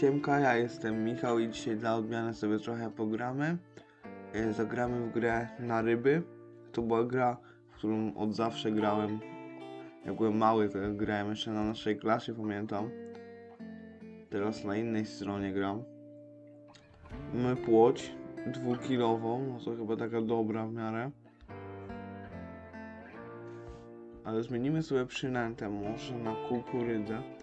Siemka, ja jestem Michał i dzisiaj dla odmiany sobie trochę pogramy. E, Zagramy w grę na ryby. To była gra, w którą od zawsze grałem. Jak byłem mały, to grałem jeszcze na naszej klasie, pamiętam. Teraz na innej stronie gram. Mamy płoć dwukilową, no to chyba taka dobra w miarę. Ale zmienimy sobie przynętę może na kukurydzę.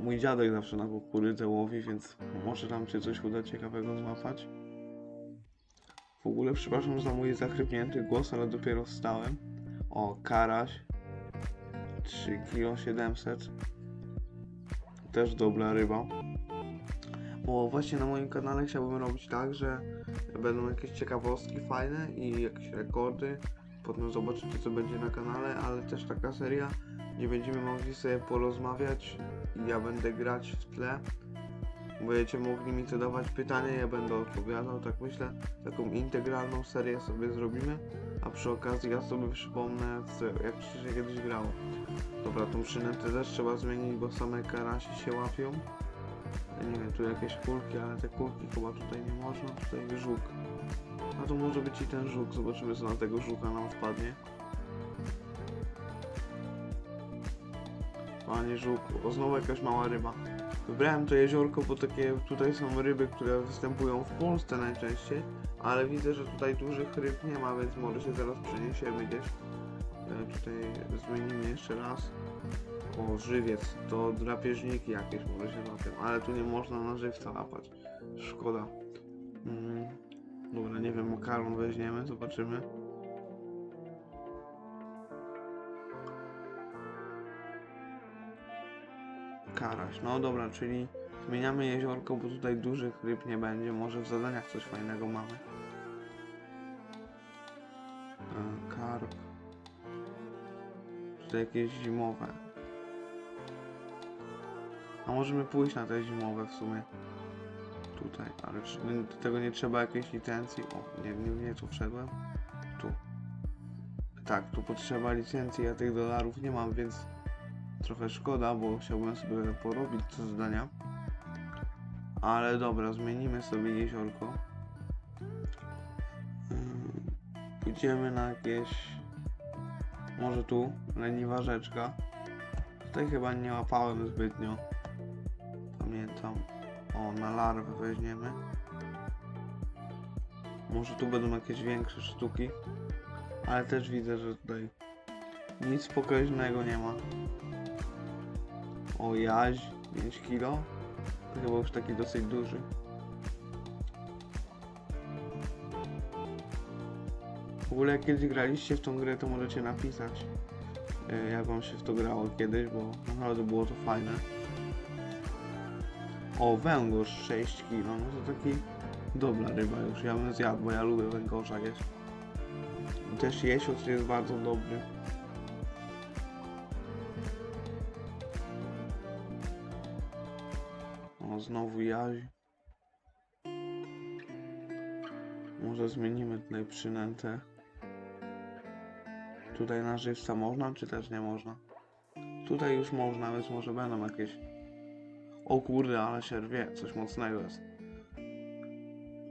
Mój dziadek zawsze na kukurydzę łowi, więc może tam się coś uda ciekawego złapać. W ogóle przepraszam za mój zachrypnięty głos, ale dopiero wstałem. O, karaś. 3 kg 700. Też dobra ryba. Bo właśnie na moim kanale chciałbym robić tak, że będą jakieś ciekawostki fajne i jakieś rekordy. Potem zobaczycie co będzie na kanale, ale też taka seria, gdzie będziemy mogli sobie porozmawiać i ja będę grać w tle. Będziecie mogli mi zadawać pytania, ja będę odpowiadał, tak myślę. Taką integralną serię sobie zrobimy, a przy okazji ja sobie przypomnę, co, jak się kiedyś grało. Dobra, tą przynętę też trzeba zmienić, bo same karasi się łapią. Ja nie wiem, tu jakieś kulki, ale te kulki chyba tutaj nie można, tutaj żuk. A to może być i ten żuk, zobaczymy co na tego żuka nam wpadnie. Panie żuku, o znowu jakaś mała ryba. Wybrałem to jeziorko, bo takie tutaj są ryby, które występują w Polsce najczęściej, ale widzę, że tutaj dużych ryb nie ma, więc może się teraz przeniesiemy gdzieś. E, tutaj zmienimy jeszcze raz. O, żywiec, to drapieżniki jakieś może się łapią, ale tu nie można na żywca łapać. Szkoda. Mm, dobra, nie wiem, makaron weźmiemy, zobaczymy. Karaś, no dobra, czyli zmieniamy jeziorko, bo tutaj dużych ryb nie będzie, może w zadaniach coś fajnego mamy. E, Karp. Tutaj jakieś zimowe. A możemy pójść na te zimowe w sumie. Tutaj, ale czy do tego nie trzeba jakiejś licencji? O, nie, nie, nie tu wszedłem. Tu. Tak, tu potrzeba licencji, ja tych dolarów nie mam, więc trochę szkoda, bo chciałbym sobie porobić te zadania. Ale dobra, zmienimy sobie jeziorko. Ym, Pójdziemy na jakieś... Może tu, leniwa rzeczka. Tutaj chyba nie łapałem zbytnio. Pamiętam. O, na larwę weźmiemy. Może tu będą jakieś większe sztuki. Ale też widzę, że tutaj nic pokaźnego nie ma. O, jaź 5 kg. To chyba już taki dosyć duży. W ogóle jak kiedyś graliście w tą grę, to możecie napisać e, jak wam się w to grało kiedyś, bo naprawdę było to fajne. O, węgorz 6 kg, no to taki dobra ryba już, ja bym zjadł, bo ja lubię węgorza jeść. Też jesiot jest bardzo dobry. Znowu jaź. Może zmienimy tutaj przynętę. Tutaj na żywca można, czy też nie można? Tutaj już można, więc może będą jakieś... O kurde, ale się rwie, coś mocnego jest.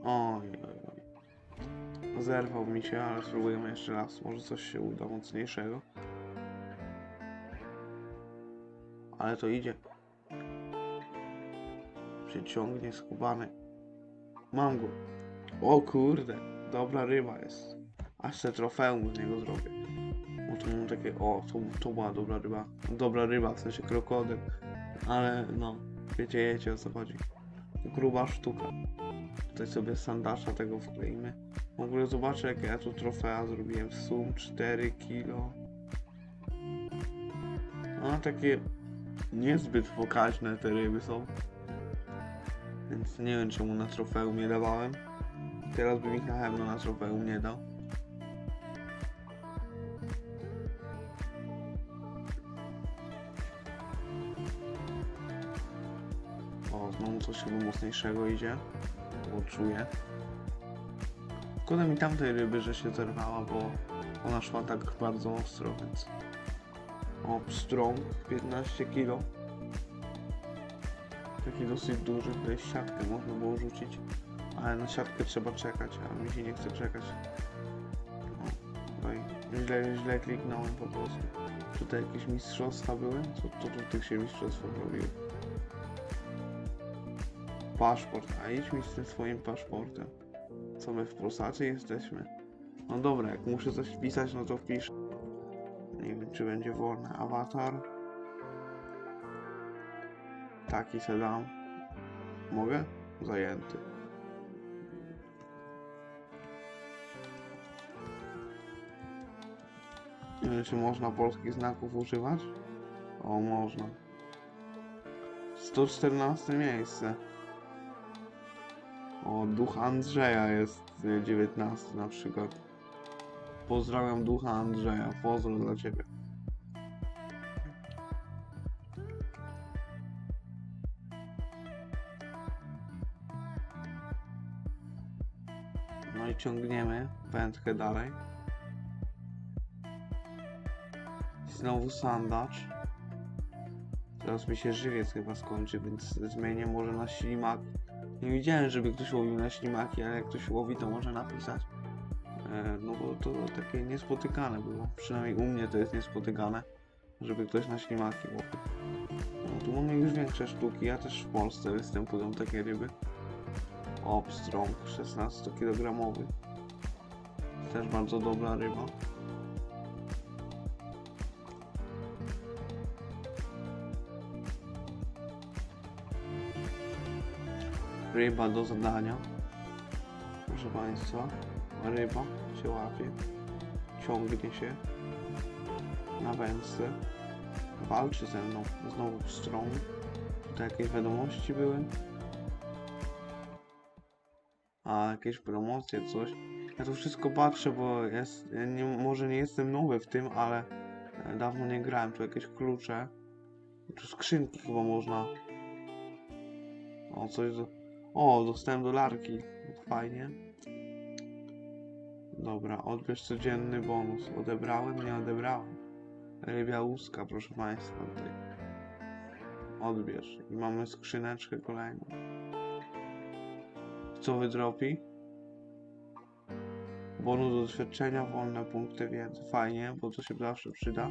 Oj, oj, oj. Zerwał mi się, ale spróbujemy jeszcze raz. Może coś się uda mocniejszego. Ale to idzie. Przyciągnie skubany. Mam go. O kurde, dobra ryba jest. Aż se trofeum z niego zrobię. O, tu mam takie, o, to była dobra ryba. Dobra ryba, w sensie krokodyl. Ale no, wiecie, wiecie o co chodzi. Gruba sztuka. Tutaj sobie sandasza tego wkleimy. W ogóle zobaczę jakie ja tu trofea zrobiłem. W sum 4 kilo. No takie niezbyt pokaźne te ryby są. Więc nie wiem czemu na trofeum nie dawałem. Teraz by mi na pewno na trofeum nie dał. O, znowu coś chyba mocniejszego idzie. Bo czuję. Szkoda mi tamtej ryby, że się zerwała, bo ona szła tak bardzo ostro, więc... O, pstrąg 15 kg. Taki dosyć duży, tutaj siatkę można było rzucić, ale na siatkę trzeba czekać, a mi się nie chce czekać. O, tutaj źle, źle kliknąłem po prostu. Tutaj jakieś mistrzostwa były? Co tu tych się mistrzostwach robiło? Paszport, a idź mi z tym swoim paszportem. Co my w Polsacie jesteśmy? No dobra, jak muszę coś wpisać, no to wpiszę. Nie wiem, czy będzie wolny awatar. Taki se dam. Mogę? Zajęty. Czy można polskich znaków używać? O, można. 114 miejsce. O, duch Andrzeja jest y, 19 na przykład. Pozdrawiam ducha Andrzeja. Pozdro dla ciebie. Ciągniemy wędkę dalej. Znowu sandacz. Teraz mi się żywiec chyba skończy, więc zmienię może na ślimak. Nie widziałem, żeby ktoś łowił na ślimaki, ale jak ktoś łowi, to może napisać. E, no bo to takie niespotykane było. Przynajmniej u mnie to jest niespotykane, żeby ktoś na ślimaki łowił. No tu mamy już większe sztuki. Ja też w Polsce występują takie ryby. Obstrąg 16 kg. Też bardzo dobra ryba. Ryba do zadania. Proszę Państwa, ryba się łapie, ciągnie się na wędce, walczy ze mną, znowu w stronę. Tutaj jakieś wiadomości były. A, jakieś promocje, coś. Ja tu wszystko patrzę, bo jest, ja nie, może nie jestem nowy w tym, ale e, dawno nie grałem. Tu jakieś klucze. Tu skrzynki chyba można. O, coś do... O, dostałem dolarki. Fajnie. Dobra, odbierz codzienny bonus. Odebrałem, nie odebrałem. Rybia łuska, proszę Państwa. Tutaj. Odbierz. I mamy skrzyneczkę kolejną. Co wydropi? Bonus do doświadczenia, wolne punkty wiedzy. Fajnie, bo to się zawsze przyda.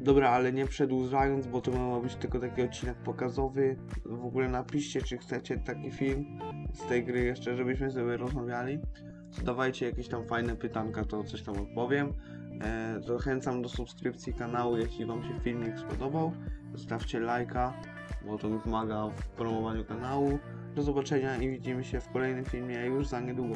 Dobra, ale nie przedłużając, bo to miał być tylko taki odcinek pokazowy. W ogóle napiszcie, czy chcecie taki film z tej gry jeszcze, żebyśmy sobie rozmawiali. Zadawajcie jakieś tam fajne pytanka, to coś tam odpowiem. E, zachęcam do subskrypcji kanału, jeśli Wam się filmik spodobał. Zostawcie lajka, bo to mi pomaga w promowaniu kanału. Do zobaczenia i widzimy się w kolejnym filmie już za niedługo.